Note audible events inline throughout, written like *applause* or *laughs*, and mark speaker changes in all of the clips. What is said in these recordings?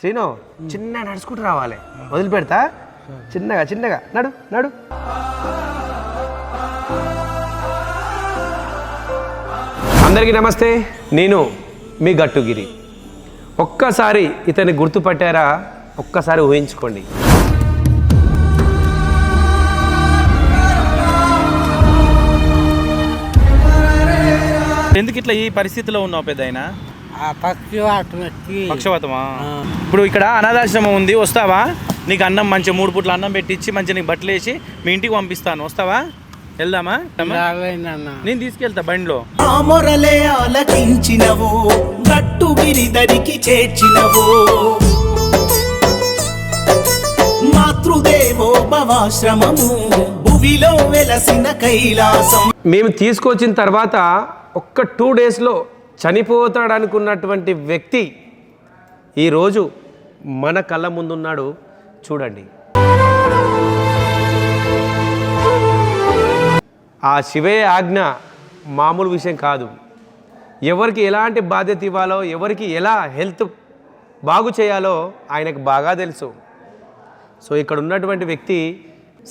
Speaker 1: శ్రీను చిన్న నడుచుకుంటూ రావాలి. వదిలిపెడతా? చిన్నగా చిన్నగా. నడు నడు. అందరికీ నమస్తే. నేను మీ గట్టుగిరి. ఒక్కసారి ఇతన్ని గుర్తుపట్టారా? ఒక్కసారి ఊహించుకోండి.
Speaker 2: ఎందుకు ఇట్లా ఈ పరిస్థితిలో ఉన్నావు పెద్ద పక్షవాతమా? ఇప్పుడు ఇక్కడ అనాథాశ్రమం ఉంది వస్తావా? నీకు అన్నం మంచి మూడు పూట్ల అన్నం పెట్టించి మంచి నీకు బట్టలు వేసి మీ ఇంటికి పంపిస్తాను. వస్తావా? వెళ్దామా? నేను తీసుకెళ్తా బండిలో.
Speaker 3: ఆ మొరలే ఆలకించినవు గట్టు గిరిదరికి చేర్చినవు. మాతృదేవో భవాశ్రమము భువిలో వెలసిన కైలాసం.
Speaker 1: మేము తీసుకొచ్చిన తర్వాత ఒక్క టూ డేస్లో చనిపోతాడనుకున్నటువంటి వ్యక్తి ఈరోజు మన కళ్ళ ముందున్నాడు. చూడండి. ఆ శివే ఆజ్ఞ మామూలు విషయం కాదు. ఎవరికి ఎలాంటి బాధ్యత ఇవ్వాలో ఎవరికి ఎలా హెల్త్ బాగు చేయాలో ఆయనకు బాగా తెలుసు. సో ఇక్కడ ఉన్నటువంటి వ్యక్తి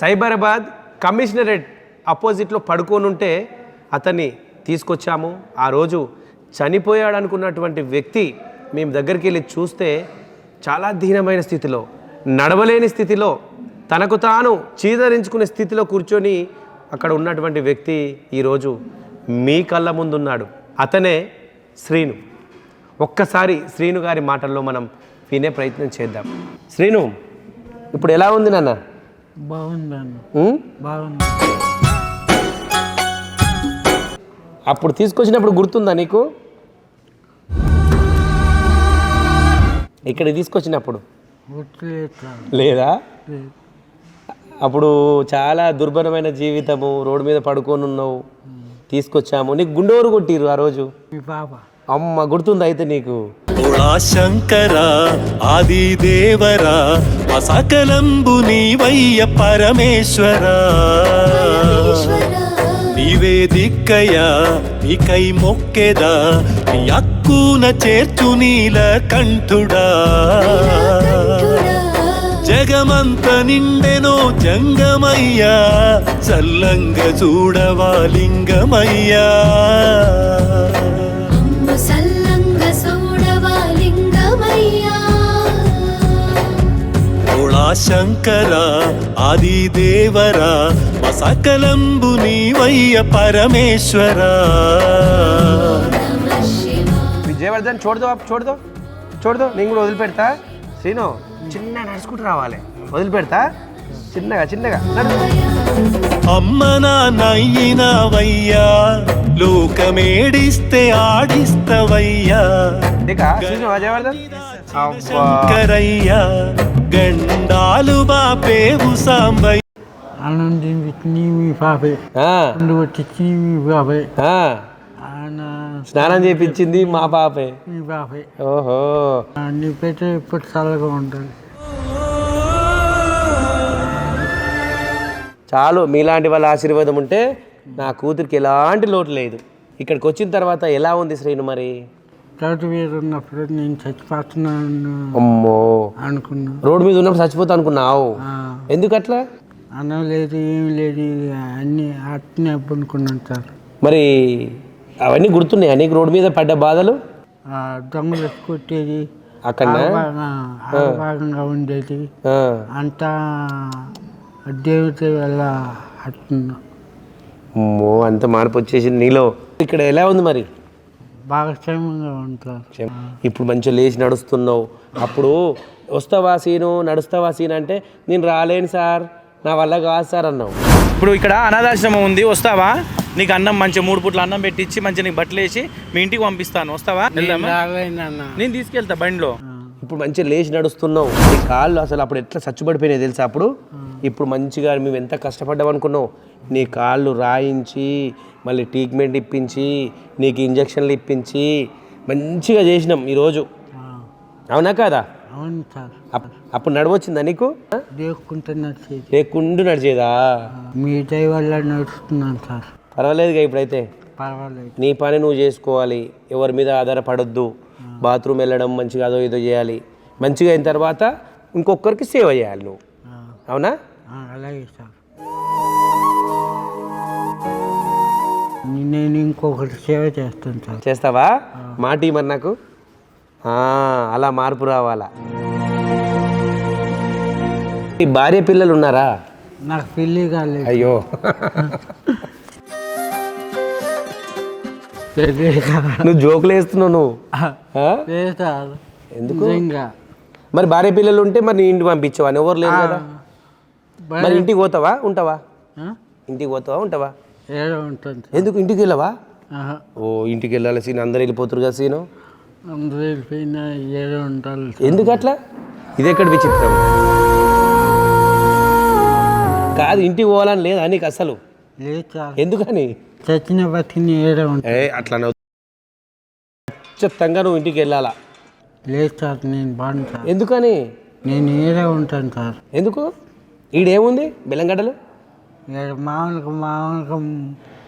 Speaker 1: సైబరాబాద్ కమిషనరేట్ అపోజిట్లో పడుకొని ఉంటే అతన్ని తీసుకొచ్చాము. ఆ రోజు చనిపోయాడు అనుకున్నటువంటి వ్యక్తి మేము దగ్గరికి వెళ్ళి చూస్తే చాలా దీనమైన స్థితిలో నడవలేని స్థితిలో తనకు తాను చీదరించుకునే స్థితిలో కూర్చొని అక్కడ ఉన్నటువంటి వ్యక్తి ఈరోజు మీ కళ్ళ ముందున్నాడు. అతనే శ్రీను. ఒక్కసారి శ్రీను గారి మాటల్లో మనం వినే ప్రయత్నం చేద్దాం. శ్రీను ఇప్పుడు ఎలా ఉంది నాన్న?
Speaker 4: బాగుంది.
Speaker 1: అప్పుడు తీసుకొచ్చినప్పుడు గుర్తుందా నీకు? ఇక్కడ తీసుకొచ్చినప్పుడు? లేదా? అప్పుడు చాలా దుర్భరమైన జీవితము రోడ్డు మీద పడుకొని ఉన్నావు తీసుకొచ్చాము. నీకు గుండెవరు కొట్టిరు ఆ రోజు? అమ్మ గుర్తుంది అయితే నీకు?
Speaker 3: శంకర ఆది దేవరా అసకలంబు నీవయ్య పరమేశ్వర. నీవే దిక్కయ్యా నీకై మొక్కెదా నీ అక్కున చేర్చు నీల కంఠుడా. జగమంత నిండెనో జంగమయ్యా. చల్లంగ చూడవా లింగమయ్యా. శంకర ఆది దేవరా సకలంబు నీవయ్య పరమేశ్వర.
Speaker 1: విజయవర్ధన్ చూడదు చూడదు. చూడదు నేను కూడా వదిలిపెడతా. శ్రీను చిన్న నడుచుకుంటూ రావాలి. వదిలిపెడతా. చిన్నగా చిన్నగా. నడు.
Speaker 3: అమ్మ నాన్నయ్యినవయ్యా లోకమేడిస్తే ఆడిస్తవయ్యా.
Speaker 1: ఇక శ్రీను విజయవర్ధన్ అబ్బా.
Speaker 3: శంకరయ్యా గండాలు బాపేవు సాంబయ్య.
Speaker 4: అన్నం తినిపించి మీ పాపే.
Speaker 1: ఆ,
Speaker 4: కొట్టించి మీ పాపే.
Speaker 1: ఆ, స్నానం చేపించింది మా పాపే.
Speaker 4: మీ పాపే.
Speaker 1: ఓహో.
Speaker 4: నీ పెట్ట ఇప్పుడు చల్లగా ఉంటుంది.
Speaker 1: చాలు మీలాంటి వాళ్ళ ఆశీర్వాదం ఉంటే నా కూతురికి ఎలాంటి లోటు లేదు. ఇక్కడికి వచ్చిన తర్వాత ఎలా ఉంది శ్రీను మరి?
Speaker 4: చోటు మీద ఉన్నప్పుడు నేను చచ్చిపోతున్నాను
Speaker 1: అమ్మో.
Speaker 4: అనుకున్నా.
Speaker 1: రోడ్డు మీద ఉన్నప్పుడు చచ్చిపోతా అనుకున్నావు?
Speaker 4: ఆ,
Speaker 1: ఎందుకు అట్లా
Speaker 4: అన్నం లేదు ఏం లేదు అన్నీ అట్నే అనుకున్నాను సార్.
Speaker 1: మరి అవన్నీ గుర్తున్నాయా? నీకు రోడ్డు మీద పడ్డ బాధలు?
Speaker 4: దొంగలు కొట్టేది
Speaker 1: అక్కడ
Speaker 4: బాగా భాగంగా ఉండేది. అంతా దేవుడి వల్ల అట్టున్నా
Speaker 1: అమ్మో అంత మార్పు వచ్చేసింది నీలో. ఇక్కడ ఎలా ఉంది మరి?
Speaker 4: బాగా క్షేమంగా ఉంటారు
Speaker 1: ఇప్పుడు మంచిగా లేచి నడుస్తున్నావు. అప్పుడు వస్తావా సీను? నడుస్తావా సీన్ అంటే నేను రాలేను సార్. నా వల్ల కాదు సార్ అన్నావు.
Speaker 2: ఇప్పుడు ఇక్కడ అనాథాశ్రమం ఉంది. వస్తావా? నీకు అన్నం మంచి మూడు పూట్ల అన్నం పెట్టించి మంచి నీకు బట్టలు వేసి మీ ఇంటికి పంపిస్తాను. వస్తావా? నేను తీసుకెళ్తా బండిలో.
Speaker 1: ఇప్పుడు మంచిగా లేచి నడుస్తున్నావు. నీ కాళ్ళు అసలు అప్పుడు ఎట్లా చచ్చుబడిపోయినాయి తెలుసా అప్పుడు? ఇప్పుడు మంచిగా మేము ఎంత కష్టపడ్డాం అనుకున్నావు? నీ కాళ్ళు రాయించి మళ్ళీ ట్రీట్మెంట్ ఇప్పించి నీకు ఇంజక్షన్లు ఇప్పించి మంచిగా చేసినాం ఈరోజు. అవునా కాదా?
Speaker 4: అవును సార్.
Speaker 1: అప్- అప్పుడు నడవచ్చిందా నీకు?
Speaker 4: దేవుకుంటే నడిచేది.
Speaker 1: లేకుండా నడిచేదా?
Speaker 4: మీ దయ వల్ల నడుస్తున్నాను సార్.
Speaker 1: పర్వాలేదుగా ఇప్పుడైతే.
Speaker 4: పర్వాలేదు.
Speaker 1: నీ పని నువ్వు చేసుకోవాలి. ఎవరి మీద ఆధారపడొద్దు. బాత్రూమ్ వెళ్ళడం మంచిగా అదో ఏదో చేయాలి. మంచిగా అయిన తర్వాత ఇంకొకరికి సేవ చేయాలి నువ్వు. అవునా?
Speaker 4: అలాగే సార్. నేను ఇంకొకటి సేవ చేస్తాను సార్.
Speaker 1: చేస్తావా? మాట మరి నాకు? అలా మార్పు రావాలా? ఈ భార్య పిల్లలు ఉన్నారా?
Speaker 4: నాకు పెళ్ళి కాలేదు.
Speaker 1: అయ్యో. *laughs* నువ్వు జోకులు వేస్తున్నావు నువ్వు. *laughs* ఎందుకు? మరి భార్య పిల్లలు ఉంటే మరి నీ ఇంటికి పంపించవా? ఎవరు లేరు కదా. మరి ఇంటికి పోతావా? ఉంటావా? ఇంటికి పోతావా? ఉంటావా? ఎందుకు? ఇంటికి వెళ్ళవా. ఓ ఇంటికి వెళ్ళాలి సీన్. అందరు వెళ్ళిపోతారు కదా సీను.
Speaker 4: అందరూ వెళ్ళిపోయినా ఏదో ఉండాలి సార్.
Speaker 1: ఎందుకు అట్లా? ఇది ఎక్కడ విచిత్రం? కాదు ఇంటికి పోవాలని లేదా నీకు అసలు? ఎందుకని?
Speaker 4: చచ్చిన బతికిన
Speaker 1: ఏ అట్లా నవ్వు. ఖచ్చితంగా నువ్వు ఇంటికి వెళ్ళాలా?
Speaker 4: లేదు సార్ నేను బాగుంది సార్
Speaker 1: ఎందుకని?
Speaker 4: నేను ఏదో ఉంటాను సార్?
Speaker 1: ఎందుకు? ఈడేముంది బెల్లంగడ్డలు?
Speaker 4: మామూలుగా మామూలుగా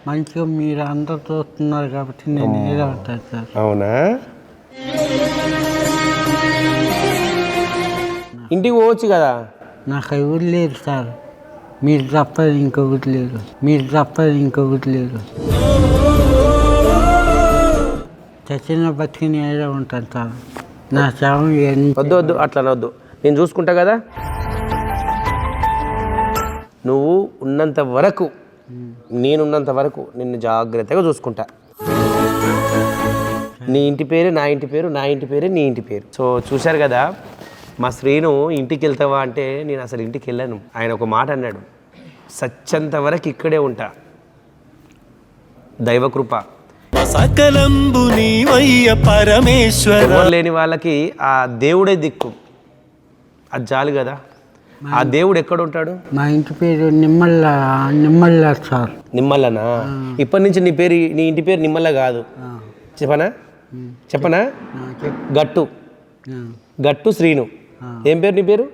Speaker 4: మంచిగా మీరు అందరు చూస్తున్నారు కాబట్టి నేను ఏదో ఉంటాను సార్?
Speaker 1: అవునా? ఇంటికి పోవచ్చు కదా?
Speaker 4: నాకు ఎవరు లేరు సార్. మీరు తప్పది ఇంకొకటి లేదు. మీరు తప్పది ఇంకొకటి లేదు. చచ్చిన బతికిని ఏదో ఉంటాను తాను. నా శవం
Speaker 1: వద్దు వద్దు అట్లా వద్దు నేను చూసుకుంటా కదా? నువ్వు ఉన్నంత వరకు నేనున్నంత వరకు నిన్ను జాగ్రత్తగా చూసుకుంటా. నీ ఇంటి పేరు నా ఇంటి పేరు నా ఇంటి పేరు నీ ఇంటి పేరు. సో చూశారు కదా? మా శ్రీను ఇంటికి వెళ్తావా అంటే నేను అసలు ఇంటికి వెళ్ళాను. ఆయన ఒక మాట అన్నాడు. సచ్చంత వరకు ఇక్కడే ఉంటా. దైవకృప
Speaker 3: సకలంబు నీవయ్య పరమేశ్వర.
Speaker 1: ఎవరు లేని వాళ్ళకి ఆ దేవుడే దిక్కు. అది చాలు కదా. ఆ దేవుడు ఎక్కడ ఉంటాడు
Speaker 4: మా ఇంటి పేరు నిమ్మల్ల నిమ్మల్ల సార్.
Speaker 1: నిమ్మల్లనా? ఇప్పటి నుంచి నీ పేరు నీ ఇంటి పేరు నిమ్మల్ల కాదు. చెప్పనా? చెప్పనా? గట్టు. గట్టు శ్రీను. ఏం పేరు నీ పేరు.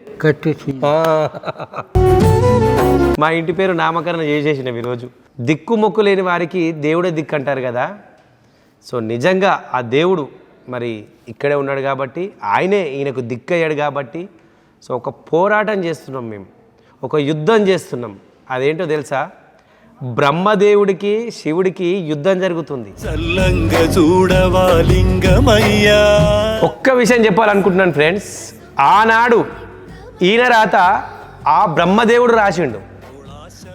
Speaker 1: మా ఇంటి పేరు నామకరణ చేసేసినవి ఈరోజు. దిక్కు మొక్కు లేని వారికి దేవుడే దిక్కు అంటారు కదా. సో నిజంగా ఆ దేవుడు మరి ఇక్కడే ఉన్నాడు కాబట్టి ఆయనే ఈయనకు దిక్కయ్యాడు కాబట్టి సో ఒక పోరాటం చేస్తున్నాం మేము. ఒక యుద్ధం చేస్తున్నాం. అదేంటో తెలుసా? బ్రహ్మదేవుడికి శివుడికి యుద్ధం జరుగుతుంది. ఒక్క విషయం చెప్పాలనుకుంటున్నాను ఫ్రెండ్స్ ఆనాడు ఈయన రాత ఆ బ్రహ్మదేవుడు రాసిండు.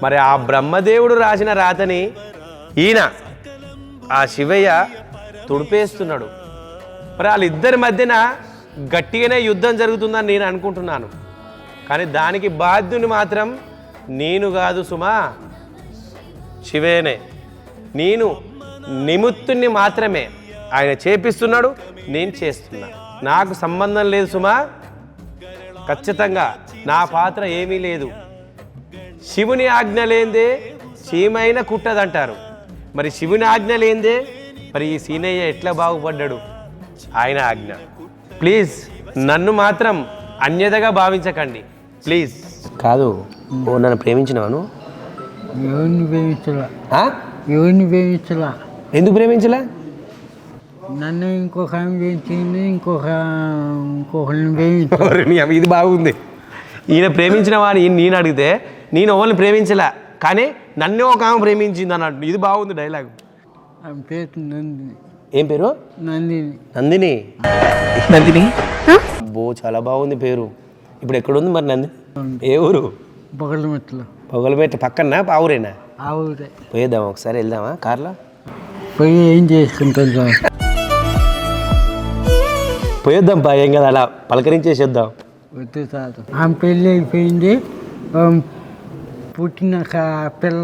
Speaker 1: మరి ఆ బ్రహ్మదేవుడు రాసిన రాతని ఈయన ఆ శివయ్య తుడిపేస్తున్నాడు. మరి వాళ్ళిద్దరి మధ్యన గట్టిగానే యుద్ధం జరుగుతుందని నేను అనుకుంటున్నాను. కానీ దానికి బాధ్యుని మాత్రం నేను కాదు సుమా శివేనే. నేను నిముత్తుని మాత్రమే. ఆయన చేపిస్తున్నాడు నేను చేస్తున్నా. నాకు సంబంధం లేదు సుమా. ఖచ్చితంగా నా పాత్ర ఏమీ లేదు. శివుని ఆజ్ఞ లేందే చీమైన కుట్టదంటారు. మరి శివుని ఆజ్ఞ లేందే మరి ఈ సీనయ్య ఎట్లా బాగుపడ్డాడు? ఆయన ఆజ్ఞ. ప్లీజ్ నన్ను మాత్రం అన్యతగా భావించకండి. ప్లీజ్. కాదు ఓ నన్ను ప్రేమించినవాను
Speaker 4: ఎవరిని ప్రేమించలా? ఎవరిని ప్రేమించలా?
Speaker 1: ఎందుకు ప్రేమించలే?
Speaker 4: నన్ను ఇంకొక ఆమె ప్రేమించింది ఇంకొక ఇంకొకరిని ప్రేమించ
Speaker 1: ఓరి *laughs* నీ అమ్మ, ఇది బాగుంది. ఈయన ప్రేమించిన వాడిని నేను అడిగితే నేను ఎవరిని ప్రేమించలే కానీ నన్నే ఒక ఆమె ప్రేమించింది అన్నట్టు. ఇది బాగుంది డైలాగ్.
Speaker 4: ఆమె పేరు నందిని.
Speaker 1: ఏం పేరు?
Speaker 4: నందిని.
Speaker 1: నందిని?
Speaker 2: నందిని?
Speaker 1: అబ్బో చాలా బాగుంది పేరు. ఇప్పుడు ఎక్కడుంది మరి నందిని? ఏ ఊరు?
Speaker 4: బొగలమెట్లో
Speaker 1: పొగలబెట్ట పక్కన పావురేనా?
Speaker 4: ఆ ఊరే
Speaker 1: పోయేద్దామా ఒకసారి వెళ్దామా కార్లో?
Speaker 4: పోయి ఏం చేసుకుంటాను సార్?
Speaker 1: పోయేద్దాం పా ఏం కదా అలా పలకరించేసేద్దాం.
Speaker 4: వద్దు ఆమె పెళ్ళి అయిపోయింది. ఆమె పుట్టినాక పిల్ల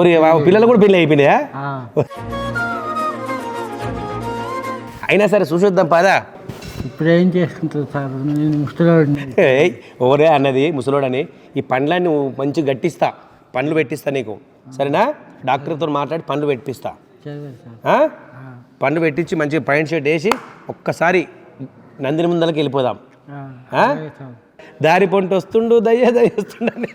Speaker 1: ఓరి ఆ పిల్లలు కూడా పెళ్ళి అయిపోయినాయా? అయినా సరే చూసొద్దాం పదా.
Speaker 4: ఇప్పుడు ఏం చేసుకుంటారు సార్? నేను ముసలివాడిని
Speaker 1: ఏయ్, ఓరే అన్నది ముసలోడని. ఈ పండ్లన్నీ నువ్వు మంచి గట్టిస్తా. పండ్లు పెట్టిస్తా నీకు. సరేనా? డాక్టర్తో మాట్లాడి పండ్లు పెట్టిస్తా.
Speaker 4: సరే సార్.
Speaker 1: ఆ? పండ్లు పెట్టించి మంచిగా పాయింట్ షర్ట్ వేసి ఒక్కసారి నందిని ముందలకి వెళ్ళిపోదాం. దారి పొంటి వస్తుండు దయ్య దయ్య వస్తుండని